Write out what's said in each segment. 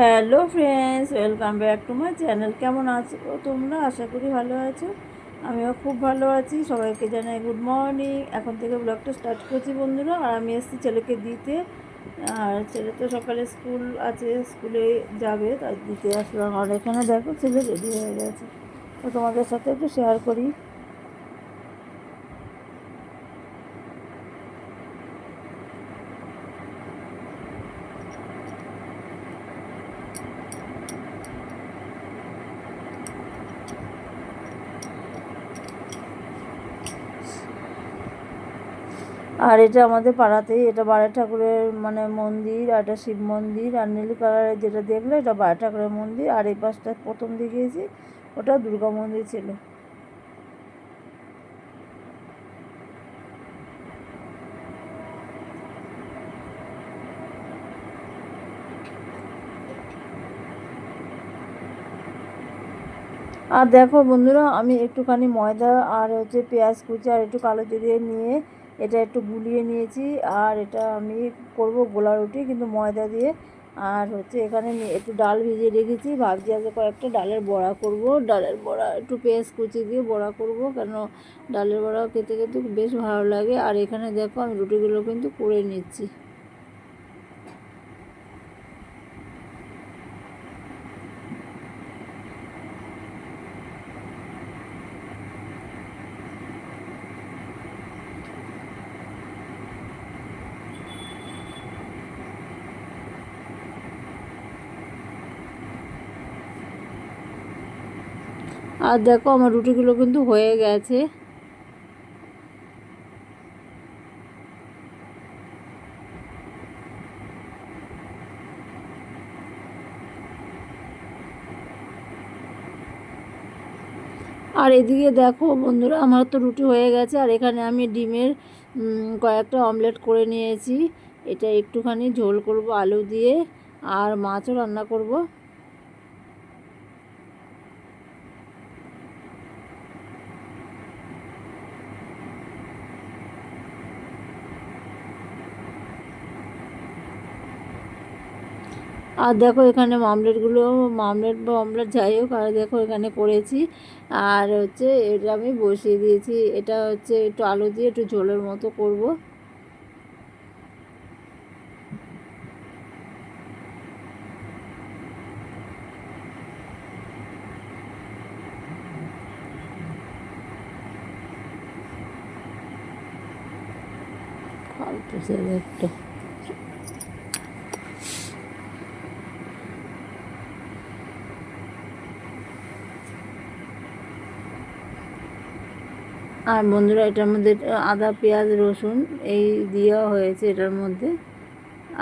Hello friends, welcome back to my channel. কেমন আছো তোমরা? আশা করি ভালো আছো। আমিও খুব ভালো আছি। সবাইকে জানাই গুড মর্নিং। এখন থেকে ব্লগটা স্টার্ট করছি বন্ধুরা। আর আমি এসেছি ছেলেকে দিতে। আর ছেলে তো সকালে স্কুল আছে, স্কুলে যাবে, তাই দিতে আসলাম। আর এখানে দেখো ছেলে রেডি হয়ে গেছে। তো তোমাদের সাথে একটু শেয়ার করি। আর এটা আমাদের পাড়াতেই, এটা বাড়া ঠাকুরের মানে মন্দির, আর এটা শিব মন্দির, আর নীল কালারের যেটা দেখলে এটা বাড়া ঠাকুরের মন্দির, আর এই পাশটা প্রথম দিকে গিয়েছি ওটা দুর্গা মন্দির ছিল। আর দেখো বন্ধুরা, আমি একটুখানি ময়দা আর হচ্ছে পেঁয়াজ কুচি আর একটু কালো জিরে নিয়ে এটা একটু গুলিয়ে নিয়েছি, আর এটা আমি করব গোলা রুটি কিন্তু ময়দা দিয়ে। আর হচ্ছে এখানে একটু ডাল ভিজিয়ে রেখেছি, ভাবছি আজকে কয়েকটা ডালের বড়া করব। ডালের বড়া একটু পেঁয়াজ কুচি দিয়ে বড়া করব, কেন ডালের বড়া খেতে খেতে বেশ ভালো লাগে। আর এখানে দেখো আমি রুটিগুলো কিন্তু করে নিচ্ছি। আর দেখো আমার রুটিগুলো কিন্তু হয়ে গেছে। আর এদিকে দেখো বন্ধুরা, আমার তো রুটি হয়ে গেছে, আর এখানে আমি ডিমের কয়েকটা অমলেট করে নিয়েছি। এটা একটুখানি ঝোল করব আলু দিয়ে, আর মাছও রান্না করব। আর দেখো এখানে মামলেটগুলো মামলেট বা অমলেট যাই হোক, আর দেখো এখানে করেছি। আর হচ্ছে এটা আমি বসিয়ে দিয়েছি। এটা হচ্ছে একটু আলু দিয়ে একটু ঝোলের মতো করব। ফালতু একটা। আর বন্ধুরা এটার মধ্যে আদা, পেঁয়াজ, রসুন, এই দেওয়া হয়েছে এটার মধ্যে।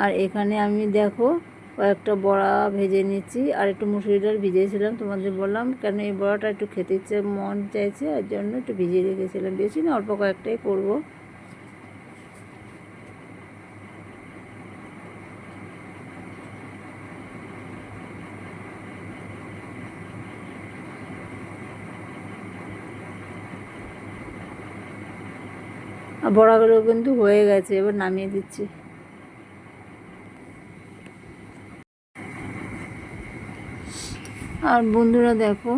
আর এখানে আমি দেখো, কয়েকটা বড়া ভেজে নিচ্ছি। আর একটু মুসুরি ডাল ভিজিয়েছিলাম, তোমাদের বললাম কেন এই বড়াটা একটু খেতে ইচ্ছে, মন চাইছে, আর জন্য একটু ভিজিয়ে রেখেছিলাম। বেশি না, অল্প কয়েকটাই করব। বড়াগুলো কিন্তু হয়ে গেছে এবার নামিয়ে দিচ্ছি। আর বন্ধুরা দেখো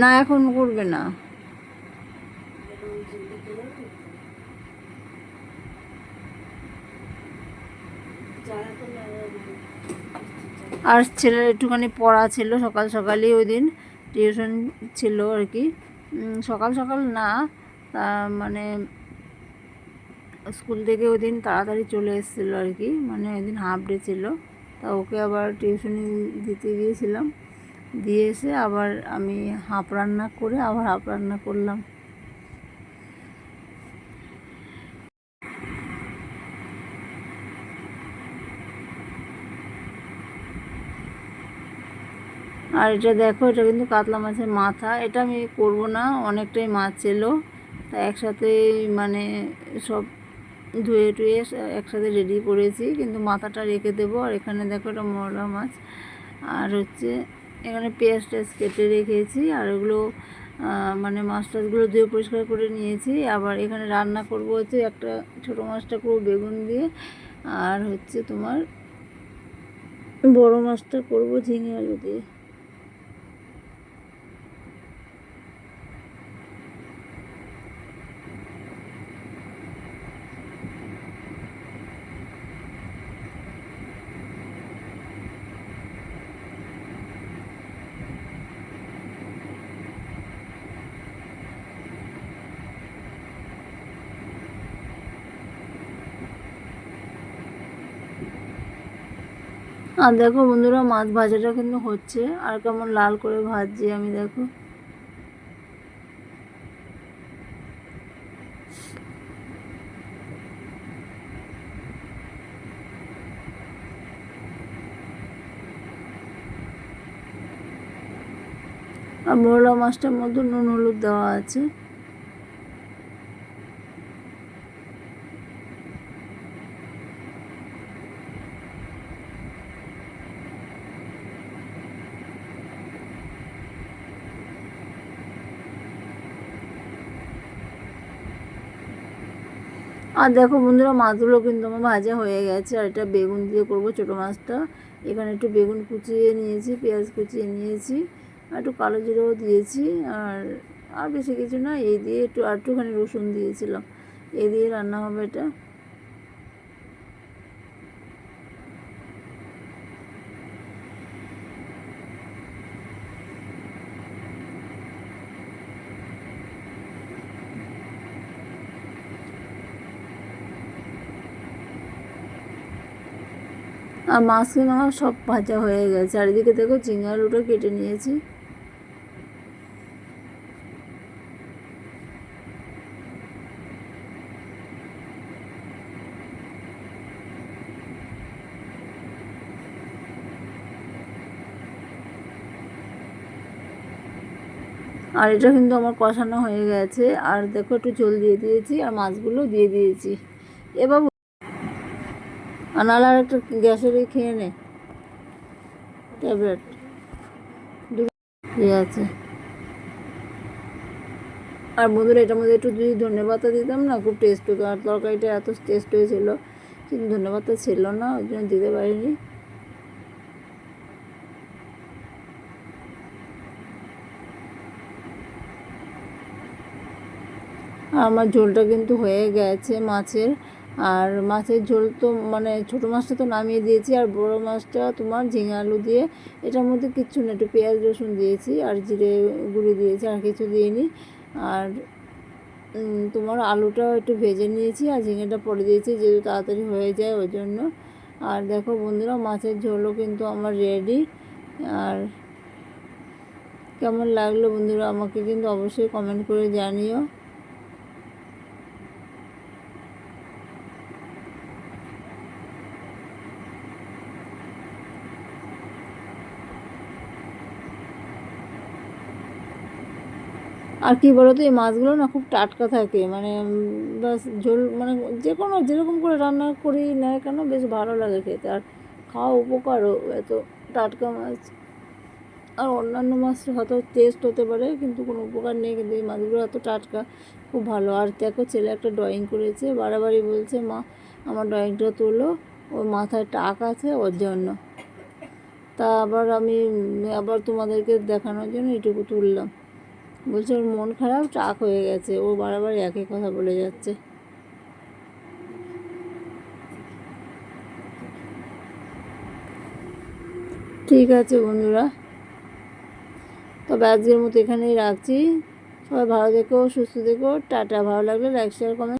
না এখন করবে না। আর ছেলের একটুখানি পড়া ছিল সকাল সকালই ওই দিন টিউশন ছিল আর কি। সকাল সকাল না মানে স্কুল থেকে ওই দিন তাড়াতাড়ি চলে এসেছিল আর কি মানে ওই দিন হাফ ডে ছিল। তা ওকে আবার টিউশনি দিতে গিয়েছিলাম। দিয়ে এসে আবার আমি হাফ রান্না করে আবার হাফ রান্না করলাম। আর এটা দেখো, এটা কিন্তু কাতলা মাছের মাথা। এটা আমি করব না, অনেকটাই মাছ ছিল তা একসাথে মানে সব ধুয়ে টুয়ে একসাথে রেডি করেছি, কিন্তু মাথাটা রেখে দেবো। আর এখানে দেখো এটা মরলা মাছ। আর হচ্ছে এখানে পেঁয়াজ টেয়াজ কেটে রেখেছি, আর ওগুলো মানে মাছ টাছগুলো ধুয়ে পরিষ্কার করে নিয়েছি। আবার এখানে রান্না করব হচ্ছে একটা ছোটো মাছটা করব বেগুন দিয়ে। আর হচ্ছে তোমার বড় মাছটা করব ঝিঙে আলু দিয়ে। আর দেখো বন্ধুরা, মাছ ভাজাটা কিন্তু হচ্ছে। আর কেমন লাল করে ভাজছি আমি, দেখো। আর মোরলা মাছটার মধ্যে নুন, হলুদ দেওয়া আছে। আর দেখো বন্ধুরা, মাছগুলো কিন্তু আমার ভাজা হয়ে গেছে। আর এটা বেগুন দিয়ে করব ছোটো মাছটা। এখানে একটু বেগুন কুচিয়ে নিয়েছি, পেঁয়াজ কুচিয়ে নিয়েছি, আর একটু কালো জিরেও দিয়েছি। আর আর বেশি কিছু না, এই দিয়ে একটু, আর একটুখানি রসুন দিয়েছিলাম। এই দিয়ে রান্না হবে এটা। আর মাছ কিন্তু আমার সব ভাজা হয়ে গেছে। চারিদিকে দেখো ঝিঙে আলুটা কেটে নিয়েছি। আর এটা কিন্তু আমার কষানো হয়ে গেছে। আর দেখো একটু ঝোল দিয়ে দিয়েছি আর মাছগুলো দিয়ে দিয়েছি। এ বাবু আর নাহলে আর একটা গ্যাসের এই খেয়ে নে। ট্যাবলেট। আছে। আর বন্ধুরা, এটার মধ্যে একটু যদি ধনে পাতা দিতাম না, খুব টেস্ট হতো। আর তরকারিটা এত টেস্ট হয়েছিল, কিন্তু ধনে পাতা ছিল না, ওই জন্য দিতে পারিনি। আমার ঝোলটা কিন্তু হয়ে গেছে মাছের। আর মাছের ঝোল তো মানে ছোটো মাছটা তো নামিয়ে দিয়েছি, আর বড় মাছটা তোমার ঝিঙে আলু দিয়ে এটার মধ্যে কিচ্ছু না, একটু পেঁয়াজ রসুন দিয়েছি আর জিরে গুঁড়ি দিয়েছি আর কিছু দিইনি। আর তোমার আলুটাও একটু ভেজে নিয়েছি আর ঝিঙেটা পরে দিয়েছি যেহেতু তাড়াতাড়ি হয়ে যায় ওই জন্য। আর দেখো বন্ধুরা, মাছের ঝোলও কিন্তু আমার রেডি। আর কেমন লাগল বন্ধুরা আমাকে কিন্তু অবশ্যই কমেন্ট করে জানিও। আর কি বলো তো এই মাছগুলো না খুব টাটকা থাকে মানে বাস ঝোল মানে যে কোনো যেরকম করে রান্না করি না কেন, বেশ ভালো লাগে খেতে। আর খাওয়া উপকারও, এত টাটকা মাছ। আর অন্যান্য মাছ হয়তো টেস্ট হতে পারে, কিন্তু কোনো উপকার নেই, কিন্তু এই মাছগুলো এত টাটকা, খুব ভালো। আর দেখো, ছেলে একটা ড্রয়িং করেছে, বাড়াবাড়ি বলছে, মা, আমার ড্রয়িংটা তোলো। ওর মাথায় টাক আছে ওর জন্য। তা আবার আমি, আবার তোমাদেরকে দেখানোর জন্য এটুকু তুললাম। বলছে ওর মন খারাপ টাক হয়ে গেছে। ও বারবার একই কথা বলে যাচ্ছে। ঠিক আছে বন্ধুরা। তবে আজকের মতো এখানেই রাখছি। সবাই ভালো থেকো, সুস্থ থেকো। টাটা। ভালো লাগলে লাইক শেয়ার কমেন্ট